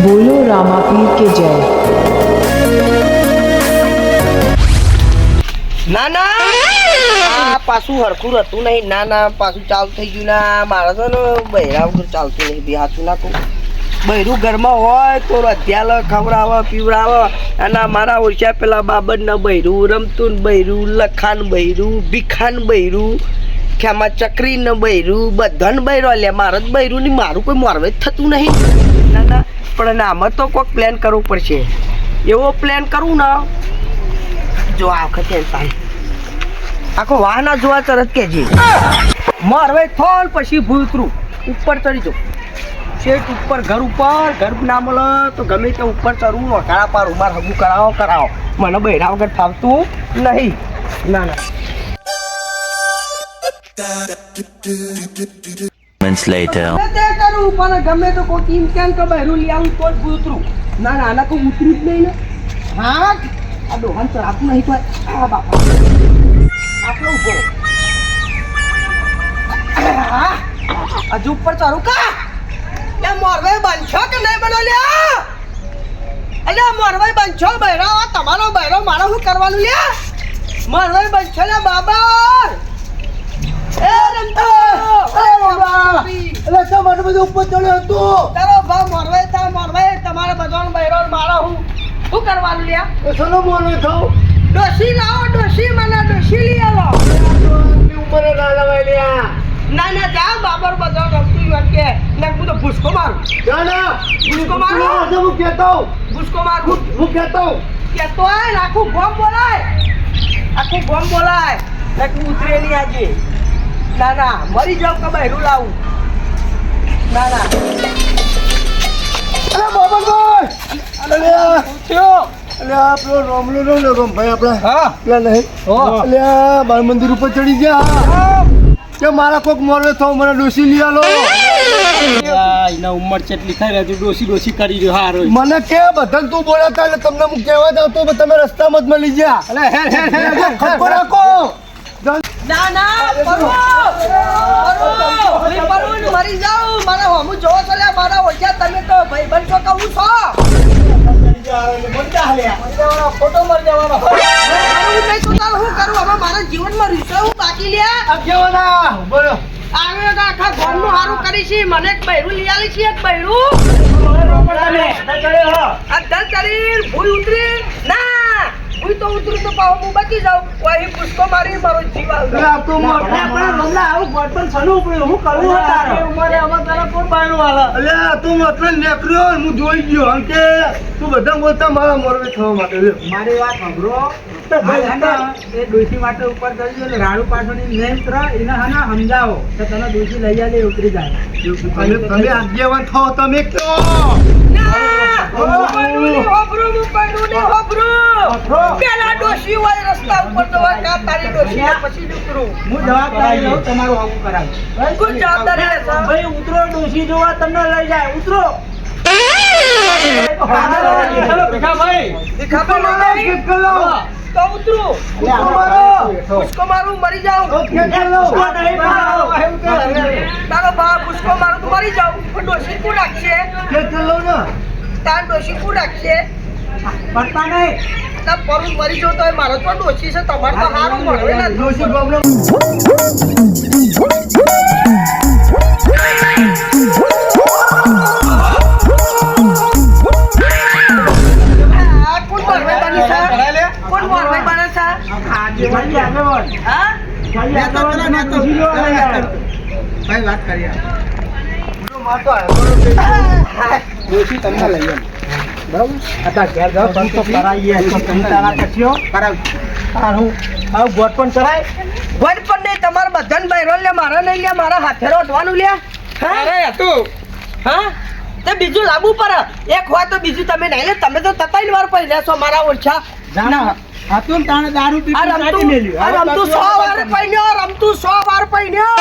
બોલો રામાપીર કે જય ના આ પાછું હરખું હતું નહીં ના ના પાછું ચાલુ થઈ ગયું ના મારા છે ને બૈરા વગર ચાલતું નહીં બી હાથું નાખું બૈરું ઘરમાં હોય તો રધ્યાલ ખવડાવે પીવડાવે અને મારા ઓછા પેલા બાબરના બૈરું રમતું બૈરું લખાન બૈરું ભીખાન બૈરું ખેમાં ચકરી ને બૈરું બધાને બૈરો લે મારા જ બૈરું ની મારું કોઈ મોરવે થતું નહીં ના ના પણ ના આમાં તો કોઈક પ્લાન કરવું પડશે. એવો પ્લાન કરું ને, જો આ વખતે આખો વાહના જોવા તરત કેજે માર હવે થોલ પછી ભૂતરું ઉપર ચડી જાઉં. શેઠ ઉપર ઘર ઉપર, ઘર ના મળે તો ગમે તે ઉપર ચડવું વખાડા પાર ઉમાર હગું કરાવો કરાવો. મને બહેરા વગર ફાવતું નહીં. ના ના. Moments later. કરું, પણ ગમે તો કોઈ ટીમ કેમ કે બહેરું લઈ આવું, તો ઉતરું ના ના, આના તો ઉતરું જ નહીં ને. હા, આ ડોહાન ચડાતું નહીં તો આ બાપા. આપણો ઊભો. હજુ ઉપર ચડું કા? લે મોરવે બનશો કે નહીં બનો લ્યા? અલે મોરવે બનશો બહેરો તમારો બહેરો, મારો શું કરવાનું લ્યા? મોરવે બનશો ને બાબા માટે બધું ઉપર ચડ્યો હતું. તારો ભાવ મોરવે થા મોરવે તમારા બધાનો બૈરો મારો હું. શું કરવાનું લ્યા? તો શેનો મોરવે થયો ડોસી લાવો ડોસી મને ડોસી લઈ આવો. આટલી ના લવાય લ્યા. ના ના જા બાબર બધો રમતું હોય કે. ને હું તો ભૂસકો મારું. ના ના ભૂસકો મારો. હું કહેતો ભૂસકો મારું. હું કહેતો તો આખું ગોમ બોલાય. આખું ગોમ બોલાય. ને ઉતરેલી ઉતરે આજે. ના ના મરી જાવ કે બહેરું લાવું. ના ના. અરે બાબરભાઈ અરે અરે આ પેલો રોમલો નો ને રોમભાઈ આપણે. હા. પેલા નહીં એટલે આ બાળ મંદિર ઉપર ચડી ગયા. કે મારા કોક મોરવે થયો મને ડોસી લઈ આલો. એના ઉંમર કેટલી થઈ રહી ડોસી ડોસી કરી રહ્યો હારો મને કે બધા તું બોલાતા એટલે તમને હું કહેવા જાવ તો તમે રસ્તામાં જ મળી ગયા. અલે હેર હેર હેર ખબર રાખો. ના ના પરો પરવો પરો મરી જાઉં. મારા હમુ જોવો છો લે મારા ઓછા તમે તો ભાઈ બનશો કહું છો? ફોટો મરી જવાનો તું શું કરું? હવે મારા જીવનમાં રીસો હું બાકી લ્યા. બોલો. આવ્યો તો આખા ઘરનું હારું કરી છે. મને એક બૈરું લઈ આલી છે એક બૈરું. આ દલ કરી ભૂલ ઉતરી. ના ભૂલ તો ઉતરું તો પાવ હું બચી જાઉં. વહી પુષ્કો મારી મારો જીવ આવી અરે આ તો અલ્યા તું મતલબ નેકર્યો હું જોઈ ગયો. અંકે કે તું બધા બોલતા મારા મોરવે થવા માટે મારી વાત સાંભળો. એ ડોસી માટે ઉપર ચડી ગયો રાડુ પાછળની નેત્ર એને હાના સમજાવો તો તને ડોસી લઈ આલે ઉતરી જાય. તમે તમે આગેવાન થો તમે હું હું હોભરું. પેલા ડોશી હોય રસ્તા ઉપર તો તારી ડોશી પછી ઉતરું. હું જવાબદારી લઉં તમારું આવું કરાવું. કોણ જવાબદારી ભાઈ ઉતરો ડોસી જોવા તમને લઈ જાય ઉતરો. ખબર નહીં તો ઉતરું પુષ્કો મારો. મારું મરી જાઉં. તારો ભાવ પુષ્કો મારું તો મરી જાઉં. પણ ડોશી કોણ રાખશે કે તાર ડોશી કોણ રાખશે પડતા નહીં. તાર પરું મરી જાઉં તો મારો તો ડોશી છે તમારે તો સારું મળે ને. ડોશી કોણ મારવાઈ બની છે હા? તમને લઈ બરાબર અત્યારે ઘેર જાઓ કરાવીએ તમે તારા કરાવ ગોટ પણ કરાય વડ પણ નહીં તમારે બધાને બૈરો લે મારા નહીં લે મારા હાથે રોટવાનું લે. અરે તું. હા? તે બીજું લાવવું પડે. એક હોય તો બીજું તમે નહીં લે. તમે તો તતાઈ વાર પડી લેશો મારા ઓછા ના. હતું તાણે દારૂ પી આ રમતું આ રમતું સો વાર પૈણ્યો રમતું સો વાર પૈણ્યો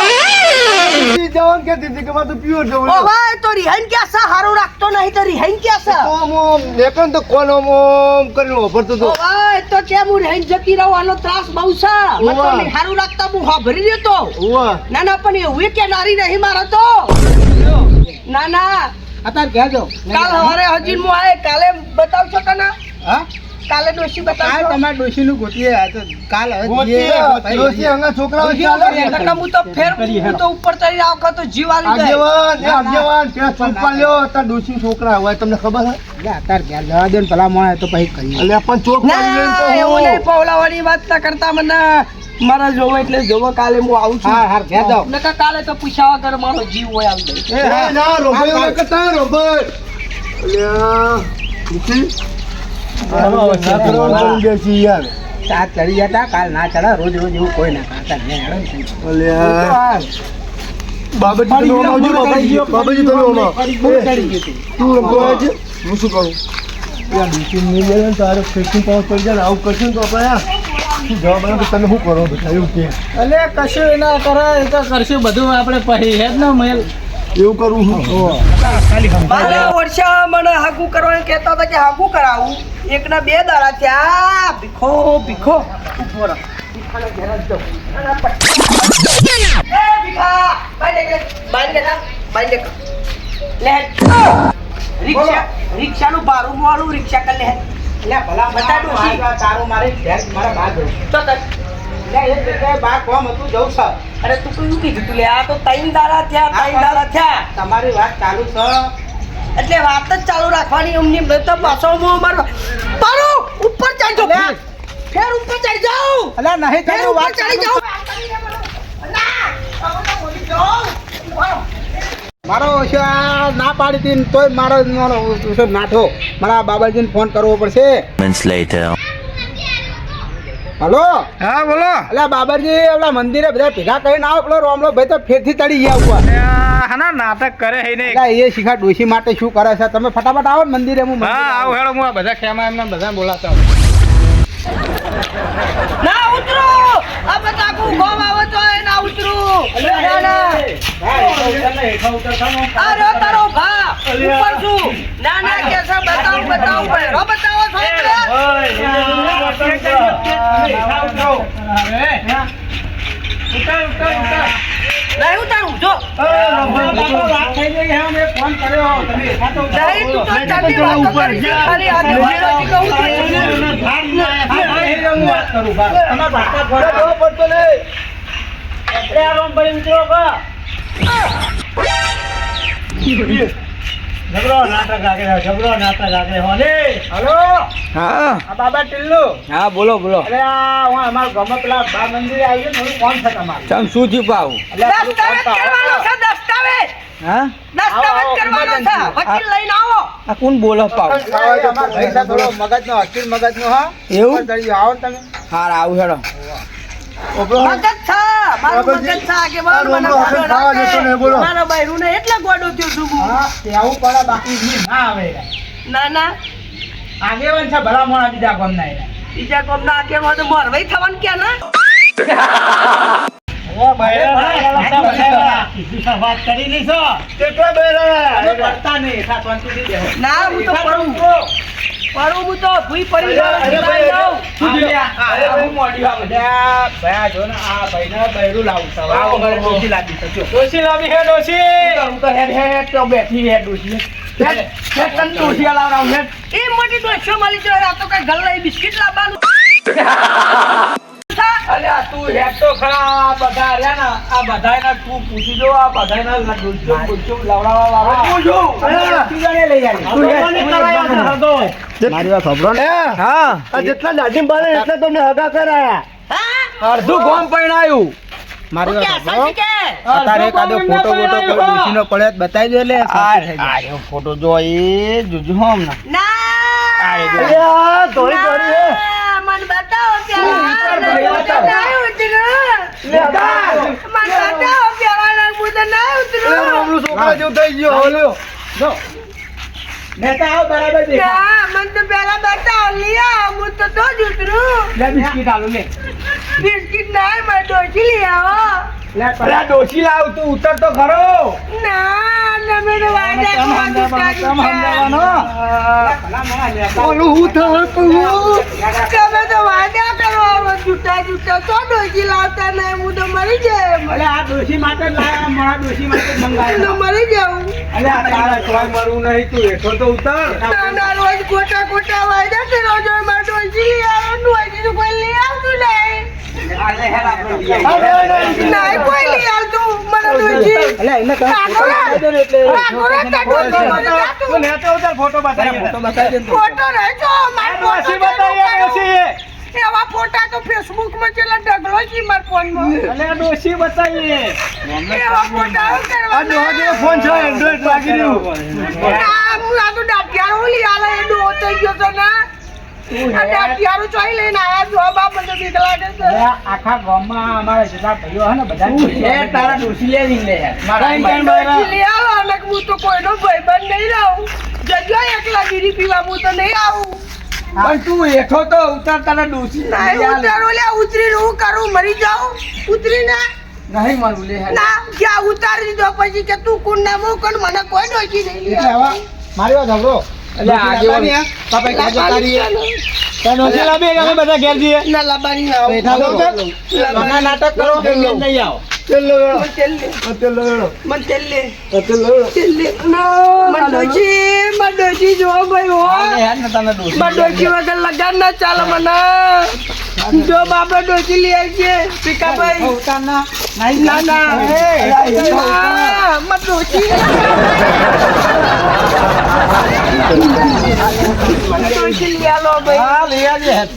જવાન કે દીધી કે તો પ્યોર જવું ઓ ભાઈ તો રિહાઈન ક્યાં છે? હારું રાખતો નહીં તો રિહાઈન ક્યાં છે? તો મો દેખન તો આમ આમ કરીને તો ઓ ભાઈ તો કે હું રિહાઈન જતી રહું? આનો ત્રાસ બહુ છે. મને તો. હારું રાખતા હું હોભરી રહ્યો તો ઉવા. ના ના પણ એવું કે નારી નહીં મારો તો ના ના. અત્યારે કહેજો. કાલ સવારે હજી હું આવે કાલે બતાવશો કે ના હા? કાલે ડોશી કાલ તમારે ડોશી નું ગોતીએ. આ તો કાલ હવે ડોશી હંગા છોકરાઓ ચાલે. હું તો ફેર હું તો ઉપર ચડી આવ તો જીવ આવી જાય આગેવાન, એ આગેવાન, ત્યાં ચોખા લ્યો, તાર ડોશી છોકરા હોય તમને ખબર હે? એટલે અત્યારે ઘેર જવા દે ને પેલા મળે તો પછી કરી અલ્યા પણ ચોક પાડી લઈને તો એવું હું. નહીં પવલાવાળી વાત ના કરતા મને. મારા જોવો એટલે જોવો કાલે હું આવું છું. હા હા ઘેર જાઓ. નકર કાલે તો પૂછાવા કર મારો જીવ હોય આવી જાય એ ના, રોભાઈ એવું કરતા, રોભાઈ. અલ્યા? હું શું લે તારે ફેંકી પાઉં પડી જાય આવું કરશું તો આપણે શું જવાબ આવે કે તમે શું કરો એવું કે અલે કશું એના કરે એ તો કરશું બધું આપણે પછી હેડ ને મેલ એવું કરવું હું? મારા વર્ષા મને હાગુ કરવાનું કહેતા હતા કે હાકુ કરાવું. એકના બે દાડા ત્યાં ભીખો ભીખો. ઊભો રહો. ભીખાના ઘેર જ જાઉં. ના, ના, ભીખા, લે, રિક્ષા રિક્ષાનું ભાડું મોડું રિક્ષા કરી લે એટલે ભલા બતા ડોશી. તારું મારે ઘેર મારા બા જવું તો એટલે એ જગ્યાએ બા કોમ હતું જવું છે. અરે તું કયું કીધું તું? લે આ તો ત્રણ દાડા થયા ત્રણ દાડા થયા. તમારી વાત ચાલુ છે. એટલે વાત જ ચાલુ રાખવાની અમની તો પાછો હું અમારો પારો ઉપર ચડી ફેર ઉપર ચડી જાઉં અલ્યા નહીં ફેર ઉપર વાત ચડી ચાલુ જાઉં ના, હવે તો બોલી જાઉં. મારો ના પાડી હતી તોય મારો નાઠો. મારા બાબાજીને ફોન કરવો પડશે. હલો? હા બોલો. એટલે બાબાજી ઓલા મંદિરે બધા ભેગા કરીને આવો. પેલો રોમલો ભાઈ તો ફેરથી ચડી ગયા ઉપર. હાના નાટક કરે હે ને એટલે એ શિખા ડોશી માટે શું કરે છે? તમે ફટાફટ આવો ને મંદિરે હું હા આવો. હેડો હું આ બધા ખેમા એમને બધા બોલાતા હોઉં. ના ઉતરો આ બધા આખું ગોમ આવે તો એ ના ઉતરું ના, ના. હા, હેઠા ઉતર ને, હેઠા ઉતર થાનો. આ તારો ભા ઉપર છું ના ના કે છે બતાવ બતાવું પહેરો બતાવો સાહેબ એટલે. હેઠા ઉતરો. નહીં ઉતારું જો વાત થઈ ગઈ હે, મેં ફોન કર્યો તમે તો ઉતરો. નહીં છે. ખાલી આજે કહું છું. વાત કરું, બા. તમારા ભાષા ફોન કરો. એ રોમ ભાઈ ઉતરો બા. હલો! હા. આ બાબા ટિલ્લુ? હા બોલો બોલો. અરે આ હું અમારા ગામમાં પેલા બા મંદિરે આવીએ થોડું કોણ છે તમારું? ચમ શું થયું પાવ દસ્તાવેજ કોણ તો કરવાનો આવો. છે દસ્તાવેજ! હા? દસ્તાવેજ કરવાનો છે. વકીલ લઈને આવો. આ કોણ બોલો પાવ છે થોડો મગજનો અસ્થિર મગજનો હા? એવું? આવો તમે. હાર આવું હેડો. ને એટલે ગોડો થયો છું હું. હા કહેવું પડે બાકી ઈ ના ના ના. આગેવાન છે ભલા મોણા બીજા ગામના એરા. બીજા કોમ ના કે તો મોરવાઈ થવાનું ક્યાં ના? કેટલા બેરા તમે પડતા નહીં, એટલા શાંતિથી બેહો. ના હું તો પડું. હું તો ભૂઈ પડી લે, હું બધા. જો ને, આ ભાઈને બૈરું લાવું છે. આ અમારે ડોશી લાવી છે, જો. હું તો હેડ હેડ તો બેઠી લાવડાવું, એ મોટી દોસ્તો મળી જાય આ તો કઈ ઘર લઈ બિસ્કિટ લાવવાનું. અલ્યા તું હેડ તો ખરા આ બધા રહ્યા ને આ બધાયને તું પૂછી જો આ બધાયને ડોશીઓ બોશીઓ લવડાવવા વાળો. તું જો. તું જાણે લઈ આવી. તું હેડ, તું મારી વાત સાંભળો ને. હા. આ જેટલા દાદી બારે એટલા તમને હગા કરાયા. હા? અડધું ગોમ પૈણાયું મારી વાત સાંભળો. ફોટો પડ્યો બતાવી દો એટલે ફોટો જો એ જોજો ના. બિસ્કિટ ના મને ડોસી લઈ આવો ડોશી લાવ તું ઉતર. તો ખરો. ના. ઓલું હું થાય તમે તો વાદા કરો જૂઠા જૂઠા તો ડોસી લાવતા નહીં હું તો મરી જાય અલે આ ડોશી માટે લાયા મારા ડોશી માટે જ તો મરી જાઉં. આ તારા મરવું નહીં તું હેઠો તો ઉતર. ના રોજ ખોટા ખોટા વાયદા રોજ રોજ મારે ડોસી લઈ આવવાનું ડોસી તો કોઈ લઈ આવતું નહીં. કોઈ લઈ ફોટો બતાવી. ફોટો એવા ફોટા તો ફેસબુકમાં છેલ્લા ઢગલો છે મારા ફોનમાં. અલે આ ડોશી બતાવીએ. એવા ફોટા કરવા આ ડોહાજીનો ફોન છે એન્ડ્રોઈડ લાગી રહ્યું આ હું આ તો ડાટિયારો લઈ આલે એ થઈ ગયો છે ને. આખા ગામમાં અમારા જેટલા ભાઈઓ હે ને બધા તારા લેવી લે યાર. મારા હું તો કોઈનો ભાઈબંધ નહીં રહું. જગ્યા એકલા ગીરી પીવા હું તો નહીં આવું. પણ તું હેઠો તો ઉતાર તારા ડોશી ના લે ઉતરીને હું કરું? મરી જાઉં? ઉતરીને? નહીં મારું લે ના ક્યાં ઉતારી દો પછી કે તું કુંડ ના હું મને કોઈ ડોશી નહીં મારી વાત સાંભળો. એટલે આગેવાન. બાપા અમે બધા ઘેર જઈએ? ના લાબાની ના આવું. નાટક કરો કે નહીં આવો. લે. મને ડોશી, મને ડોશી જો ભાઈ હો. ને ડોશી વગર લગાડ ના ચાલે મને જો બાપા ડોશી લઈ આવજે ભીખાભાઈ. ઉતારના ના ના ના, મને ડોશી ડોશી લઈ આલો ભાઈ હા લઈ આવજે.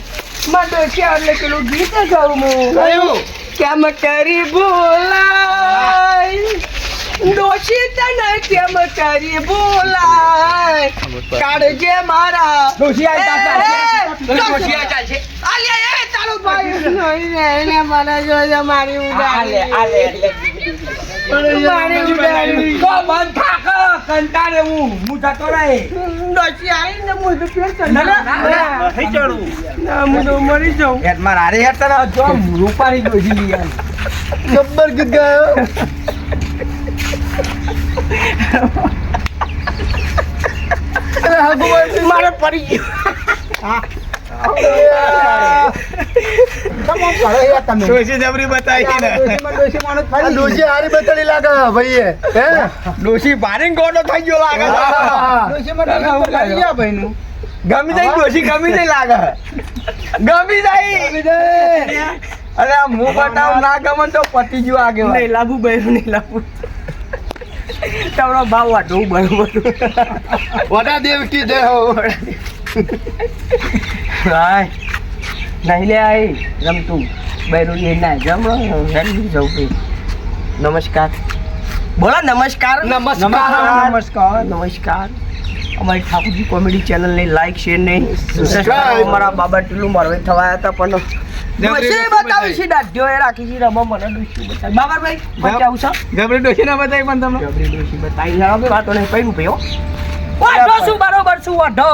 ડોશી એટલે પેલું ગીત ગાઉં હું કયું કેમ કરી બોલાય ડોશી તને કેમ કરી બોલાય કાઢજે મારા ડોશી આ ચાલશે. આલે, એ, તારો ભાઈ. એને મને જોજે મારી ઉડાડી. મારી ઉડાડી. કંટાળે હું. હું જતો રહે. હું તો કરી ના, ના, થઈ ચડું. ના, હું તો મરી જાઉં. હેડ માર હારે હેડ તારા જો રૂપારી ડોશી લઈ આવી. જબ્બર હા, મારે પડી ગયું. ને. ગમી જાય ગમી જાય લાગે ગમી જાય. અરે બતાવ ગમન તો પતી ગયું આગે નહીં લાભુ ભાઈ નહીં લાભુ તમારો ભાવ વાટવું બરોબર વડા દેવકી જય હો હાય નહીં લે આઈ રમતું બૈરું એ ના જમ હેડી જવું કઈ નમસ્કાર. બોલો નમસ્કાર. નમસ્કાર. નમસ્કાર. નમસ્કાર. અમારી ઠાકોરજી કોમેડી ચેનલને લાઈક શેર ને Subscribe. સબસ્ક્રાઇબ અમારા બાબા ટીલું મારવે થવાયા હતા પણ ડોશી બતાવી છે દાઢીઓ એ રાખી છે રમો મને ડોશી બતાવી. બાબરભાઈ બતાવું છો? ગબરી ડોશી ના બતાવી પણ તમને? જબરી ડોશી બતાવી જરા વાતો નહીં પૈનું ભાઈ ઓ વાંધો શું બરોબર. શું વાંધો